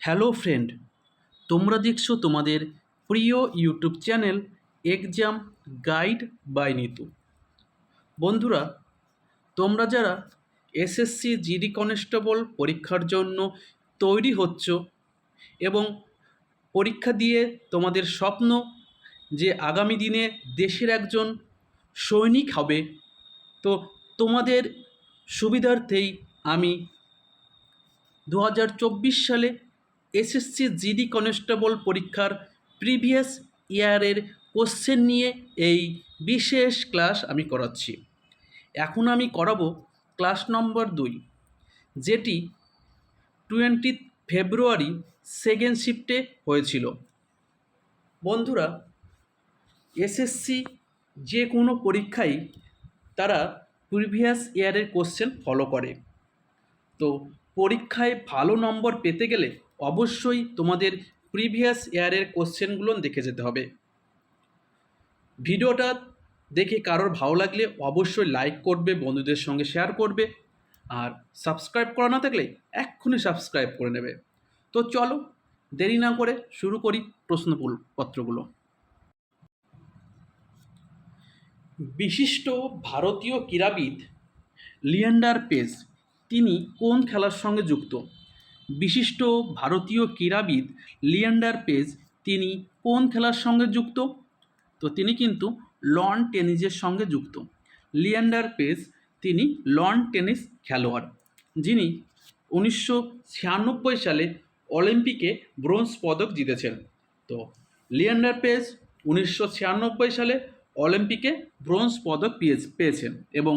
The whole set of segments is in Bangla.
হ্যালো ফ্রেন্ড, তোমরা দেখছ তোমাদের প্রিয় YouTube channel exam guide by Nitu. বন্ধুরা, তোমরা যারা এসএসসি জিডি কনস্টেবল পরীক্ষার জন্য তৈরি হচ্ছ এবং পরীক্ষা দিয়ে তোমাদের স্বপ্ন যে আগামী দিনে দেশের একজন সৈনিক হবে, তো তোমাদের সুবিধার্থেই আমি দু হাজার চব্বিশ সালে এসএসসি জিডি কনস্টেবল পরীক্ষার প্রিভিয়াস ইয়ারের কোশ্চেন নিয়ে এই বিশেষ ক্লাস আমি করাচ্ছি। এখন আমি করাবো ক্লাস নম্বর দুই, যেটি টোয়েন্টি ফেব্রুয়ারি সেকেন্ড শিফটে হয়েছিল। বন্ধুরা, এসএসসি যে কোনো পরীক্ষায় তারা প্রিভিয়াস ইয়ারের কোশ্চেন ফলো করে। তো পরীক্ষায় ভালো নম্বর পেতে গেলে অবশ্যই তোমাদের প্রিভিয়াস ইয়ারের কোশ্চেনগুলো দেখে যেতে হবে। ভিডিওটা দেখে কারোর ভালো লাগলে অবশ্যই লাইক করবে, বন্ধুদের সঙ্গে শেয়ার করবে আর সাবস্ক্রাইব করা না থাকলে এক্ষুনি সাবস্ক্রাইব করে নেবে। তো চলো, দেরি না করে শুরু করি প্রশ্নপত্রগুলো বিশিষ্ট ভারতীয় ক্রীড়াবিদ লিয়েন্ডার পেজ, তিনি কোন খেলার সঙ্গে যুক্ত? বিশিষ্ট ভারতীয় ক্রীড়াবিদ লিয়েন্ডার পেজ তিনি কোন খেলার সঙ্গে যুক্ত? তো তিনি কিন্তু লন টেনিসের সঙ্গে যুক্ত। লিয়েন্ডার পেজ তিনি লন টেনিস খেলোয়াড়, যিনি উনিশশো ছিয়ানব্বই সালে অলিম্পিকে ব্রোঞ্জ পদক জিতেছেন। তো লিয়েন্ডার পেজ উনিশশো ছিয়ানব্বই সালে অলিম্পিকে ব্রোঞ্জ পদক পেয়ে পেয়েছেন এবং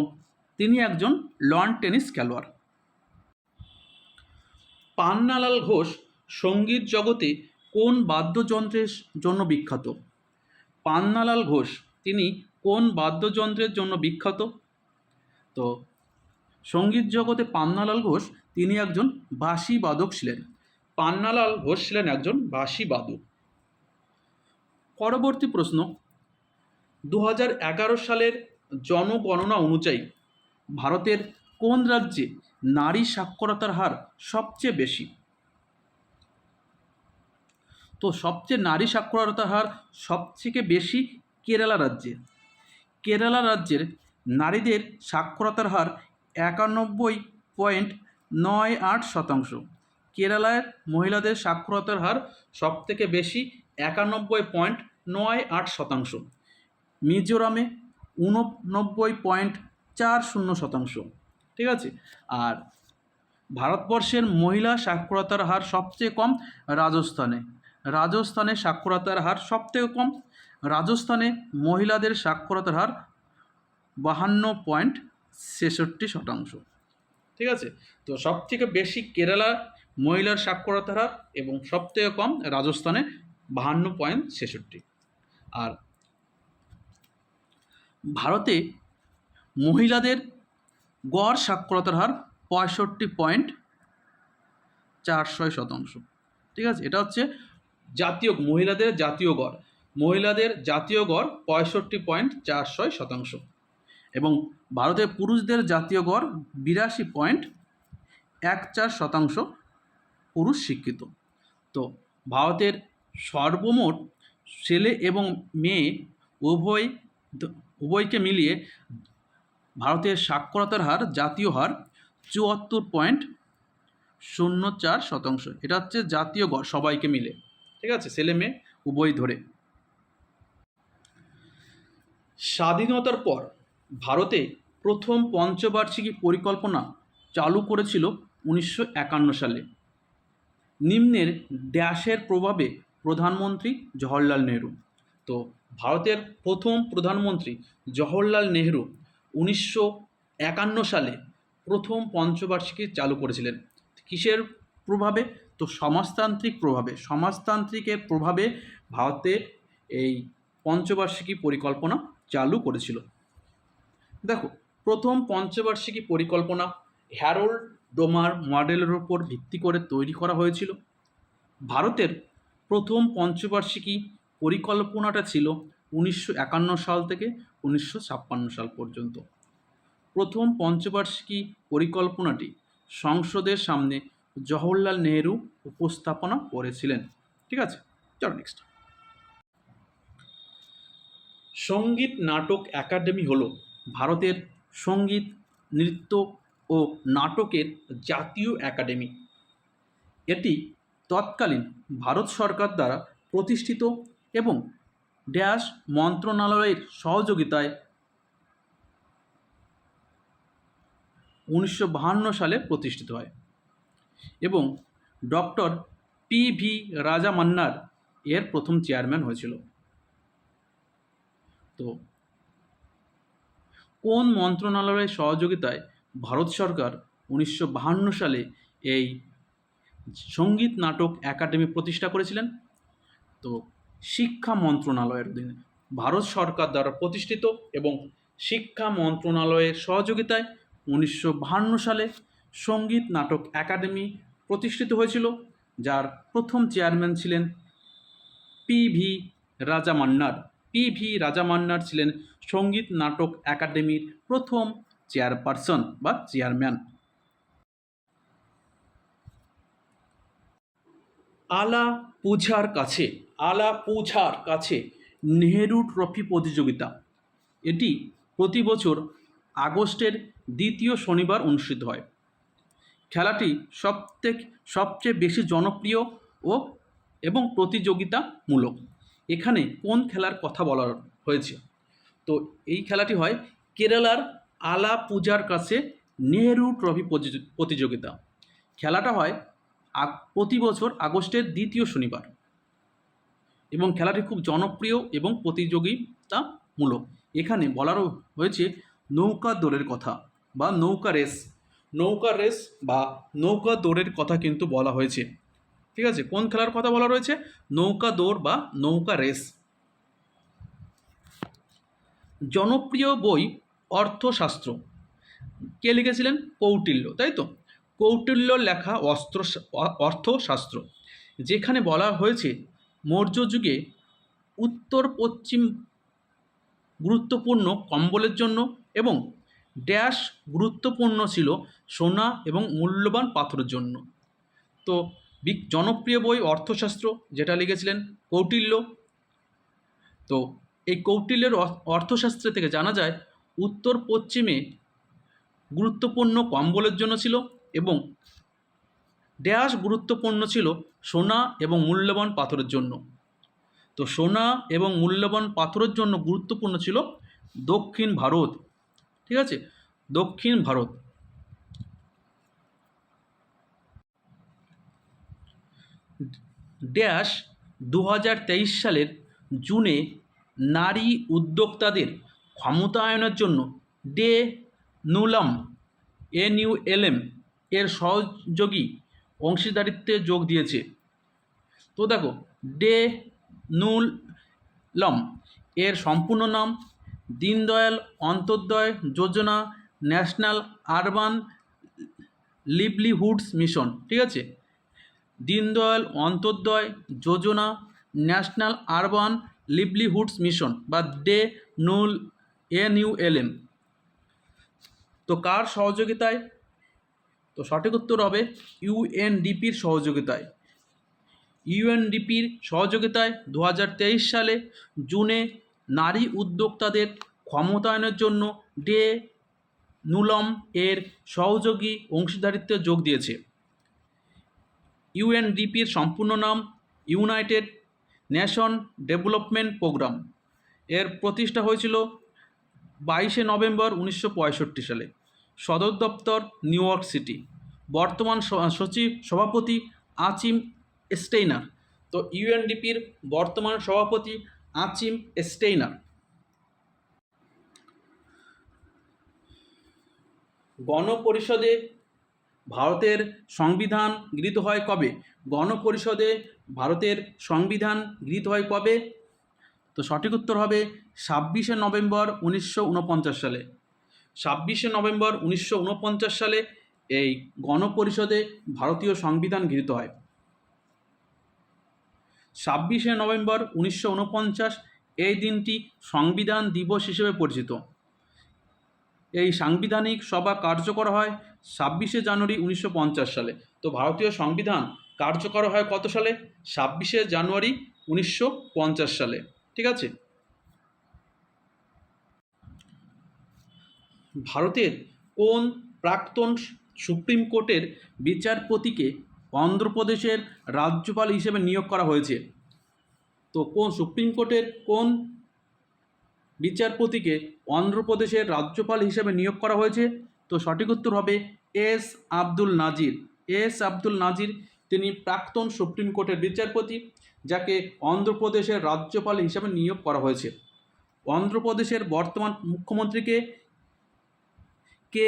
তিনি একজন লন টেনিস খেলোয়াড়। পান্নালাল ঘোষ সংগীত জগতে কোন বাদ্যযন্ত্রের জন্য বিখ্যাত? পান্নালাল ঘোষ, তিনি কোন বাদ্যযন্ত্রের জন্য বিখ্যাত? তো, সংগীত জগতে পান্নালাল ঘোষ, তিনি একজন বাঁশি বাদক ছিলেন। পান্নালাল ঘোষ ছিলেন একজন বাঁশি বাদক। পরবর্তী প্রশ্ন। দু সালের জনগণনা অনুযায়ী ভারতের কোন রাজ্যে নারী সাক্ষরতার হার সবচেয়ে বেশি। তো সবচেয়ে নারী সাক্ষরতার হার সবথেকে বেশি কেরালা রাজ্যে। কেরালা রাজ্যের নারীদের সাক্ষরতার হার একানব্বই পয়েন্ট নয় আট শতাংশ। কেরালায় মহিলাদের সাক্ষরতার হার সবথেকে বেশি একানব্বই পয়েন্ট নয় আট শতাংশ। মিজোরামে উননব্বই পয়েন্ট চার শূন্য শতাংশ। ঠিক আছে? আর ভারতবর্ষের মহিলা সাক্ষরতার হার সবচেয়ে কম রাজস্থানে। রাজস্থানে সাক্ষরতার হার সবথেকে কম। রাজস্থানে মহিলাদের সাক্ষরতার হার বাহান্ন পয়েন্ট ছেষট্টি শতাংশ। ঠিক আছে? তো সবথেকে বেশি কেরালা মহিলার সাক্ষরতার হার এবং সবথেকে কম রাজস্থানে বাহান্ন পয়েন্ট ছেষট্টি। আর ভারতে মহিলাদের গড় সাক্ষরতার হার পঁয়ষট্টি পয়েন্ট চার ছয় শতাংশ। ঠিক আছে? এটা হচ্ছে জাতীয় মহিলাদের জাতীয় গড়। মহিলাদের জাতীয় গড় পঁয়ষট্টি পয়েন্ট চার ছয় শতাংশ। এবং ভারতের পুরুষদের জাতীয় গড় বিরাশি পয়েন্ট এক চার শতাংশ পুরুষ শিক্ষিত তো ভারতের সর্বমোট ছেলে এবং মেয়ে উভয় উভয়কে মিলিয়ে ভারতের সাক্ষরতার হার, জাতীয় হার চুয়াত্তর পয়েন্ট শূন্য চার শতাংশ। এটা হচ্ছে জাতীয় গড়, সবাইকে মিলে। ঠিক আছে? ছেলে মেয়ে, উভয় ধরে। স্বাধীনতার পর ভারতে প্রথম পঞ্চবার্ষিকী পরিকল্পনা চালু করেছিল উনিশশো একান্ন সালে। নিম্নের ড্যাশের প্রভাবে প্রধানমন্ত্রী জওহরলাল নেহরু। তো ভারতের প্রথম প্রধানমন্ত্রী জওহরলাল নেহরু উনিশশো একান্ন সালে প্রথম পঞ্চবার্ষিকী চালু করেছিলেন। কিসের প্রভাবে? তো সমাজতান্ত্রিক প্রভাবে। সমাজতান্ত্রিকের প্রভাবে ভারতে এই পঞ্চবার্ষিকী পরিকল্পনা চালু করেছিল। দেখো, প্রথম পঞ্চবার্ষিকী পরিকল্পনা হ্যারোল্ড ডোমার মডেলের ওপর ভিত্তি করে তৈরি করা হয়েছিল। ভারতের প্রথম পঞ্চবার্ষিকী পরিকল্পনাটা ছিল উনিশশো একান্ন সাল থেকে উনিশশো ছাপ্পান্ন সাল পর্যন্ত। প্রথম পঞ্চবার্ষিকী পরিকল্পনাটি সংসদের সামনে জওহরলাল নেহেরু উপস্থাপনা করেছিলেন। ঠিক আছে? চলো নেক্সট সংগীত নাটক একাডেমি হলো ভারতের সংগীত, নৃত্য ও নাটকের জাতীয় একাডেমি। এটি তৎকালীন ভারত সরকার দ্বারা প্রতিষ্ঠিত এবং ড্যাশ মন্ত্রণালয়ের সহযোগিতায় উনিশশো সালে প্রতিষ্ঠিত হয় এবং ডক্টর পি ভি রাজা মান্নার এর প্রথম চেয়ারম্যান হয়েছিল। তো কোন মন্ত্রণালয়ের সহযোগিতায় ভারত সরকার উনিশশো সালে এই সংগীত নাটক একাডেমি প্রতিষ্ঠা করেছিলেন? তো শিক্ষা মন্ত্রণালয়ের অধীনে। ভারত সরকার দ্বারা প্রতিষ্ঠিত এবং শিক্ষা মন্ত্রণালয়ের সহযোগিতায় উনিশশো সালে সংগীত নাটক একাডেমি প্রতিষ্ঠিত হয়েছিল, যার প্রথম চেয়ারম্যান ছিলেন পি ভি রাজা মান্নার পি ভি রাজা মান্নার ছিলেন সংগীত নাটক একাডেমির প্রথম চেয়ারপারসন বা চেয়ারম্যান। আলা পূজার কাছে আলা পূজার কাছে নেহেরু ট্রফি প্রতিযোগিতা। এটি প্রতি বছর আগস্টের দ্বিতীয় শনিবার অনুষ্ঠিত হয়। খেলাটি সবথেকে, সবচেয়ে বেশি জনপ্রিয় ও, এবং প্রতিযোগিতামূলক। এখানে কোন খেলার কথা বলা হয়েছে? তো এই খেলাটি হয় কেরালার আলা পূজার কাছে নেহেরু ট্রফি প্রতিযোগ- প্রতিযোগিতা। খেলাটা হয় প্রতি বছর আগস্টের দ্বিতীয় শনিবার। এবং খেলাটি খুব জনপ্রিয় এবং প্রতিযোগিতামূলক। এখানে বলারও হয়েছে নৌকা দৌড়ের কথা বা নৌকা রেস। নৌকা রেস বা নৌকা দৌড়ের কথা কিন্তু বলা হয়েছে। ঠিক আছে? কোন খেলার কথা বলা রয়েছে? নৌকা দৌড় বা নৌকা রেস। জনপ্রিয় বই অর্থশাস্ত্র। কে লিখেছিলেন? কৌটিল্য, তাই তো? কৌটিল্যর লেখা অস্ত্র অর্থশাস্ত্র। যেখানে বলা হয়েছে মৌর্য যুগে উত্তর পশ্চিম গুরুত্বপূর্ণ কম্বলের জন্য এবং ড্যাশ গুরুত্বপূর্ণ ছিল সোনা এবং মূল্যবান পাথরের জন্য। তো জনপ্রিয় বই অর্থশাস্ত্র যেটা লিখেছিলেন কৌটিল্য। তো এই কৌটিল্যের অর্থ- অর্থশাস্ত্র থেকে জানা যায়, উত্তর পশ্চিমে গুরুত্বপূর্ণ কম্বলের জন্য ছিল এবং ড্যাশ গুরুত্বপূর্ণ ছিল সোনা এবং মূল্যবান পাথরের জন্য। তো সোনা এবং মূল্যবান পাথরের জন্য গুরুত্বপূর্ণ ছিল দক্ষিণ ভারত। ঠিক আছে? দক্ষিণ ভারত। ড্যাশ দু হাজার তেইশ সালের জুনে নারী উদ্যোক্তাদের ক্ষমতায়নের জন্য ডে নুলাম এনইউএলএম এর সহযোগী অংশীদারিত্বে যোগ দিয়েছে। তো দেখো, ডে নুলম এর সম্পূর্ণ নাম Deendayal Antyodaya Yojana national urban livelihoods mission, ঠিক আছে? Deendayal Antyodaya Yojana national urban livelihoods mission, বা DAY নুল N U L M তো কার সহযোগিতায় তো সঠিক উত্তর হবে ইউএনডিপির সহযোগিতায়। ইউএনডিপির সহযোগিতায় দু হাজার তেইশ সালে জুনে নারী উদ্যোক্তাদের ক্ষমতায়নের জন্য ডে নুলম এর সহযোগী অংশীদারিত্বে যোগ দিয়েছে। ইউএনডিপির সম্পূর্ণ নাম ইউনাইটেড নেশন ডেভেলপমেন্ট প্রোগ্রাম এর প্রতিষ্ঠা হয়েছিল বাইশে নভেম্বর উনিশশো পঁয়ষট্টি সালে। সদর দপ্তর নিউ ইয়র্ক সিটি। বর্তমান সচিব সভাপতি আচিম স্টেইনার। তো ইউএনডিপির বর্তমান সভাপতি আচিম স্টেইনার। গণপরিষদে ভারতের সংবিধান গৃহীত হয় কবে? গণপরিষদে ভারতের সংবিধান গৃহীত হয় কবে? তো সঠিক উত্তর হবে ছাব্বিশে নভেম্বর উনিশশো উনপঞ্চাশ সালে। ছাব্বিশে নভেম্বর উনিশশো উনপঞ্চাশ সালে এই গণপরিষদে ভারতীয় সংবিধান গৃহীত হয়। ছাব্বিশে নভেম্বর উনিশশো উনপঞ্চাশ এই দিনটি সংবিধান দিবস হিসেবে পরিচিত। এই সাংবিধানিক সভা কার্যকর হয় ছাব্বিশে জানুয়ারি উনিশশো পঞ্চাশ সালে। তো ভারতীয় সংবিধান কার্যকর হয় কত সালে? ছাব্বিশে জানুয়ারি উনিশশো পঞ্চাশ সালে। ঠিক আছে? ভারতের কোন প্রাক্তন সুপ্রিম কোর্টের বিচারপতিকে অন্ধ্রপ্রদেশের রাজ্যপাল হিসেবে নিয়োগ করা হয়েছে? তো কোন সুপ্রিম কোর্টের কোন বিচারপতিকে অন্ধ্রপ্রদেশের রাজ্যপাল হিসেবে নিয়োগ করা হয়েছে? তো সঠিক উত্তর হবে এস আব্দুল নাজির। এস আব্দুল নাজির তিনি প্রাক্তন সুপ্রিম কোর্টের বিচারপতি, যাকে অন্ধ্রপ্রদেশের রাজ্যপাল হিসেবে নিয়োগ করা হয়েছে। অন্ধ্রপ্রদেশের বর্তমান মুখ্যমন্ত্রীকে কে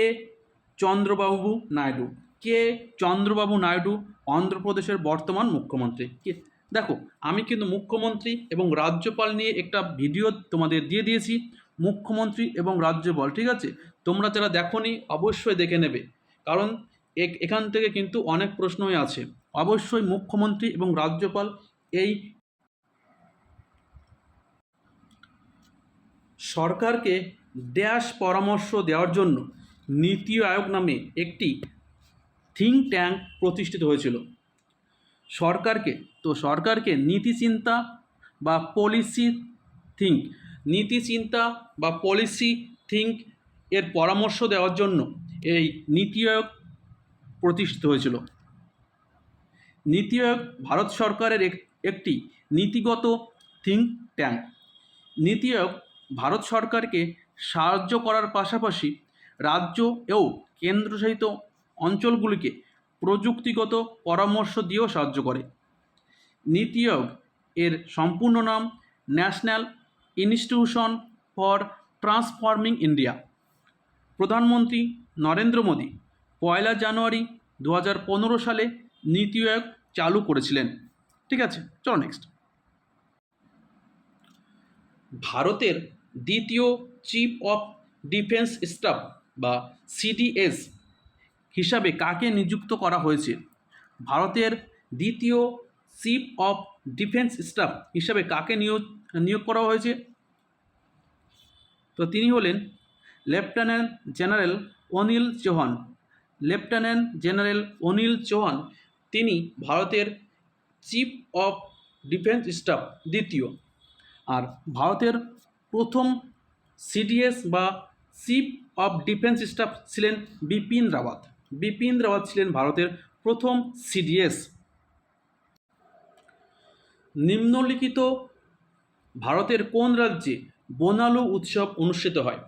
চন্দ্রবাবু নাইডু? কে চন্দ্রবাবু নাইডু অন্ধ্রপ্রদেশের বর্তমান মুখ্যমন্ত্রী? কে? দেখো, আমি কিন্তু মুখ্যমন্ত্রী এবং রাজ্যপাল নিয়ে একটা ভিডিও তোমাদের দিয়ে দিয়েছি, মুখ্যমন্ত্রী এবং রাজ্যপাল, ঠিক আছে? তোমরা যারা দেখোনি, অবশ্যই দেখে নেবে। কারণ এখান থেকে কিন্তু অনেক প্রশ্নই আছে। অবশ্যই মুখ্যমন্ত্রী এবং রাজ্যপাল এই সরকারকে ড্যাশ পরামর্শ দেওয়ার জন্য নীতি আয়োগ নামে একটি থিঙ্ক ট্যাঙ্ক প্রতিষ্ঠিত হয়েছিল। সরকারকে, তো সরকারকে নীতি চিন্তা বা পলিসি থিঙ্ক, নীতি চিন্তা বা পলিসি থিঙ্ক এর পরামর্শ দেওয়ার জন্য এই নীতি আয়োগ প্রতিষ্ঠিত হয়েছিল। নীতি আয়োগ ভারত সরকারের একটি নীতিগত থিঙ্ক ট্যাঙ্ক। নীতি আয়োগ ভারত সরকারকে সাহায্য করার পাশাপাশি রাজ্য ও কেন্দ্রশাসিত অঞ্চলগুলিকে প্রযুক্তিগত পরামর্শ দিয়েও সাহায্য করে। নীতি আয়োগ এর সম্পূর্ণ নাম national institution for transforming India প্রধানমন্ত্রী নরেন্দ্র মোদী পয়লা জানুয়ারি দু হাজার পনেরো সালে নীতি আয়োগ চালু করেছিলেন। ঠিক আছে, চলো নেক্সট ভারতের দ্বিতীয় চিফ অফ ডিফেন্স স্টাফ বা সিডিএস হিসাবে কাকে নিযুক্ত করা হয়েছে? ভারতের দ্বিতীয় চিফ অফ ডিফেন্স স্টাফ হিসাবে কাকে নিয়োগ নিয়োগ করা হয়েছে? তো তিনি হলেন lieutenant general Anil Chauhan. Lieutenant general Anil Chauhan, তিনি ভারতের চিফ অফ ডিফেন্স স্টাফ দ্বিতীয়। আর ভারতের প্রথম সিডিএস বা চিফ অফ ডিফেন্স স্টাফ ছিলেন বিপিন রাওয়াত। বিপিন রাওয়াত ছিলেন ভারতের প্রথম সিডিএস নিম্নলিখিত ভারতের কোন রাজ্যে বোনালু উৎসব অনুষ্ঠিত হয়?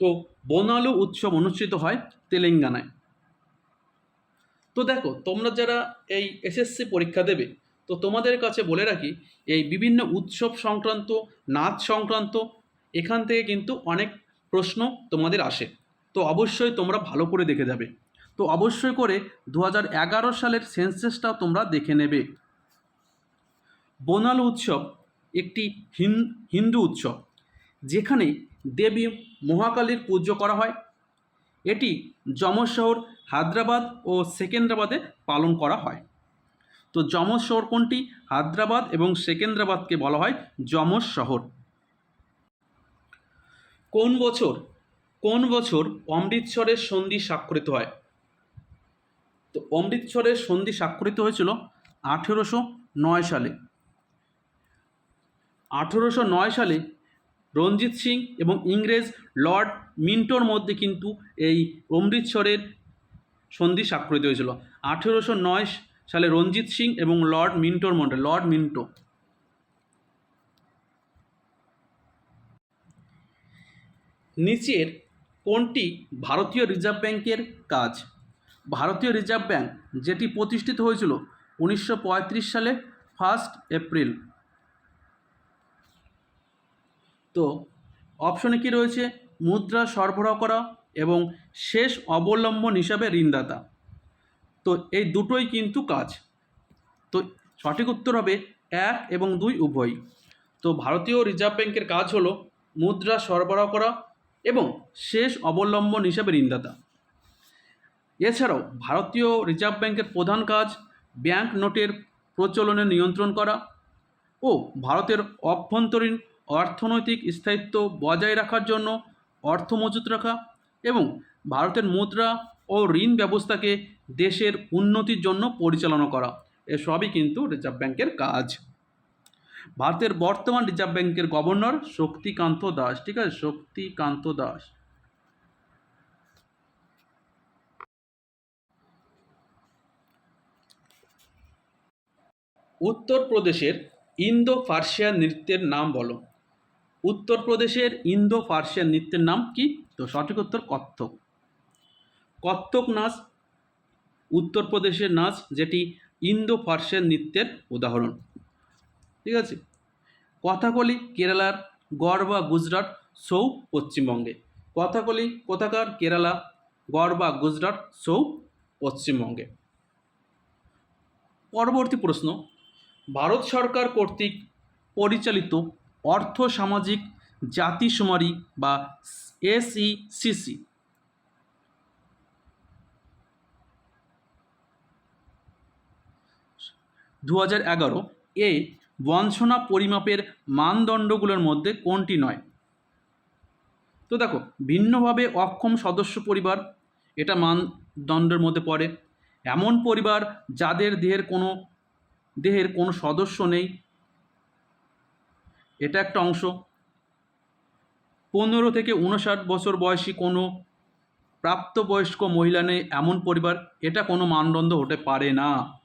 তো বোনালু উৎসব অনুষ্ঠিত হয় তেলেঙ্গানায়। তো দেখো, তোমরা যারা এই এসএসসি পরীক্ষা দেবে, তো তোমাদের কাছে বলে রাখি, এই বিভিন্ন উৎসব সংক্রান্ত, নাচ সংক্রান্ত, এখান থেকে কিন্তু অনেক প্রশ্ন তোমাদের আসে। তো অবশ্যই তোমরা ভালো করে দেখে যাবে। তো অবশ্যই করে দু হাজার এগারো সালের সেন্সেসটাও তোমরা দেখে নেবে। বোনাল উৎসব একটি হিন- হিন্দু উৎসব, যেখানে দেবী মহাকালীর পুজো করা হয়। এটি যমজ শহর হায়দ্রাবাদ ও সেকেন্দ্রাবাদে পালন করা হয়। তো যমজ শহর কোনটি? হায়দ্রাবাদ এবং সেকেন্দ্রাবাদকে বলা হয় যমজ শহর। কোন বছর কোন বছর অমৃতসরের সন্ধি স্বাক্ষরিত হয়? তো অমৃতসরের সন্ধি স্বাক্ষরিত হয়েছিল আঠেরোশো নয় সালে। আঠেরোশো নয় সালে রঞ্জিত সিং এবং ইংরেজ লর্ড মিন্টোর মধ্যে কিন্তু এই অমৃতসরের সন্ধি স্বাক্ষরিত হয়েছিল। আঠেরোশো নয় সালে রঞ্জিত সিং এবং লর্ড মিন্টোর মধ্যে, লর্ড মিন্টো। নিচের কোনটি ভারতীয় রিজার্ভ ব্যাংকের কাজ? ভারতীয় রিজার্ভ ব্যাংক যেটি প্রতিষ্ঠিত হয়েছিল উনিশশো পঁয়ত্রিশ সালে ফার্স্ট এপ্রিল। তো অপশনে কি রয়েছে? মুদ্রা সরবরাহ করা এবং শেষ অবলম্বন হিসাবে ঋণদাতা। তো এই দুটোই কিন্তু কাজ। তো সঠিক উত্তর হবে এক এবং দুই উভয় তো ভারতীয় রিজার্ভ ব্যাংকের কাজ হলো মুদ্রা সরবরাহ করা এবং শেষ অবলম্বন হিসাবে ঋণদাতা। এছাড়াও ভারতীয় রিজার্ভ ব্যাংকের প্রধান কাজ ব্যাংক নোটের প্রচলনে নিয়ন্ত্রণ করা ও ভারতের অভ্যন্তরীণ অর্থনৈতিক স্থায়িত্ব বজায় রাখার জন্য অর্থ মজুত রাখা এবং ভারতের মুদ্রা ও ঋণ ব্যবস্থাকে দেশের উন্নতির জন্য পরিচালনা করা। এসবই কিন্তু রিজার্ভ ব্যাংকের কাজ। ভারতের বর্তমান রিজার্ভ ব্যাংকের গভর্নর শক্তিকান্ত দাস, ঠিক আছে? শক্তিকান্ত দাস। উত্তরপ্রদেশের ইন্দো ফার্সিয়ান নৃত্যের নাম বলো। উত্তরপ্রদেশের ইন্দো ফার্সিয়ান নৃত্যের নাম কি? তো সঠিক উত্তর কত্থক। কত্থক নাচ, উত্তরপ্রদেশের নাচ যেটি ইন্দো ফার্সিয়ান নৃত্যের উদাহরণ। ঠিক আছে? কথাকলি কেরালার গড় বা গুজরাট সৌ পশ্চিমবঙ্গে। কথাকলি কোথাকার কেরালা গড় বা গুজরাট সৌ পশ্চিমবঙ্গে। পরবর্তী প্রশ্ন, ভারত সরকার কর্তৃক পরিচালিত অর্থ সামাজিক জাতিশুমারি বা এসইসিসি দু হাজার এগারো এ বঞ্চনা পরিমাপের মানদণ্ডগুলোর মধ্যে কোনটি নয়? তো দেখো, ভিন্নভাবে অক্ষম সদস্য পরিবার, এটা মানদণ্ডের মধ্যে পড়ে। এমন পরিবার যাদের দেহের কোনো দেহের কোনো সদস্য নেই। এটা একটা অংশ। পনেরো থেকে উনষাট বছর বয়সী কোনো প্রাপ্তবয়স্ক মহিলা নেই এমন পরিবার, এটা কোনো মানদণ্ড হতে পারে না।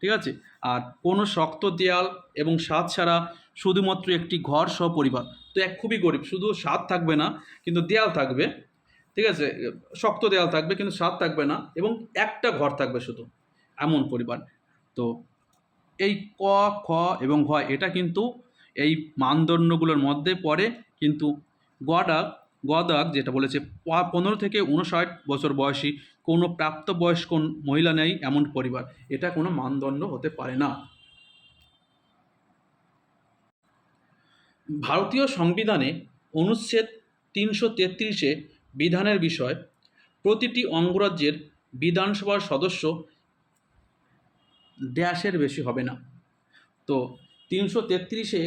ঠিক আছে? আর কোনো শক্ত দেয়াল এবং স্বাদ ছাড়া শুধুমাত্র একটি ঘর সহ পরিবার। তো এক খুবই গরিব, শুধু স্বাদ থাকবে না, কিন্তু দেয়াল থাকবে, ঠিক আছে? শক্ত দেয়াল থাকবে, কিন্তু স্বাদ থাকবে না এবং একটা ঘর থাকবে শুধু, এমন পরিবার। তো এই ক, খ এবং ঘ, এটা কিন্তু এই মানদণ্ডগুলোর মধ্যে পড়ে, কিন্তু গডাক গদাক যেটা বলেছে পনেরো থেকে উনষাট বছর বয়সী কোনো প্রাপ্তবয়স্ক মহিলা নেই এমন পরিবার। এটা কোনো মানদণ্ড হতে পারে না। ভারতীয় সংবিধানে অনুচ্ছেদ তিনশো তেত্রিশে বিধানের বিষয়, প্রতিটি অঙ্গরাজ্যের বিধানসভার সদস্য ড্যাশের বেশি হবে না। তো তিনশো তেত্রিশে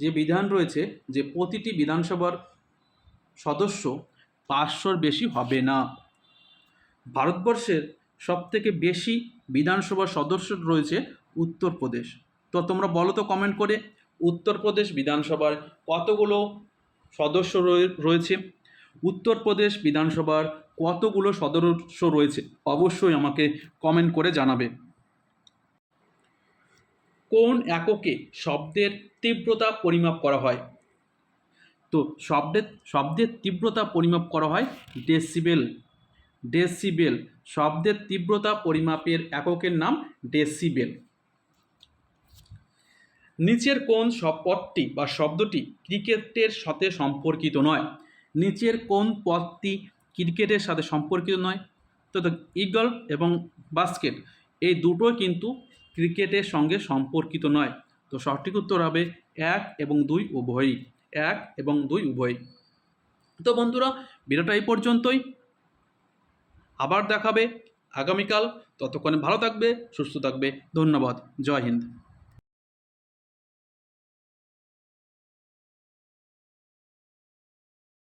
যে বিধান রয়েছে, যে প্রতিটি বিধানসভার সদস্য পাঁচশোর বেশি হবে না। ভারতবর্ষের সবথেকে বেশি বিধানসভার সদস্য রয়েছে উত্তরপ্রদেশ। তো তোমরা বলো তো কমেন্ট করে, উত্তরপ্রদেশ বিধানসভার কতগুলো সদস্য রয়ে- রয়েছে? উত্তরপ্রদেশ বিধানসভার কতগুলো সদস্য রয়েছে? অবশ্যই আমাকে কমেন্ট করে জানাবে। কোন এককে শব্দের তীব্রতা পরিমাপ করা হয়? তো শব্দের শব্দের তীব্রতা পরিমাপ করা হয় ডেসিবেল ডেসিবেল শব্দের তীব্রতা পরিমাপের এককের নাম ডেসিবেল নিচের কোন পদটি বা শব্দটি ক্রিকেটের সাথে সম্পর্কিত নয়। নিচের কোন পদটি ক্রিকেটের সাথে সম্পর্কিত নয়। তো ইগল এবং বাস্কেট এই দুটো কিন্তু ক্রিকেটের সঙ্গে সম্পর্কিত নয়। তো সঠিক উত্তর হবে এক এবং দুই উভয়ই। এক এবং দুই উভয় তো বন্ধুরা, ভিডিওটা এই পর্যন্তই। আবার দেখাবে আগামীকাল। ততক্ষণে ভালো থাকবে, সুস্থ থাকবে। ধন্যবাদ। জয় হিন্দ।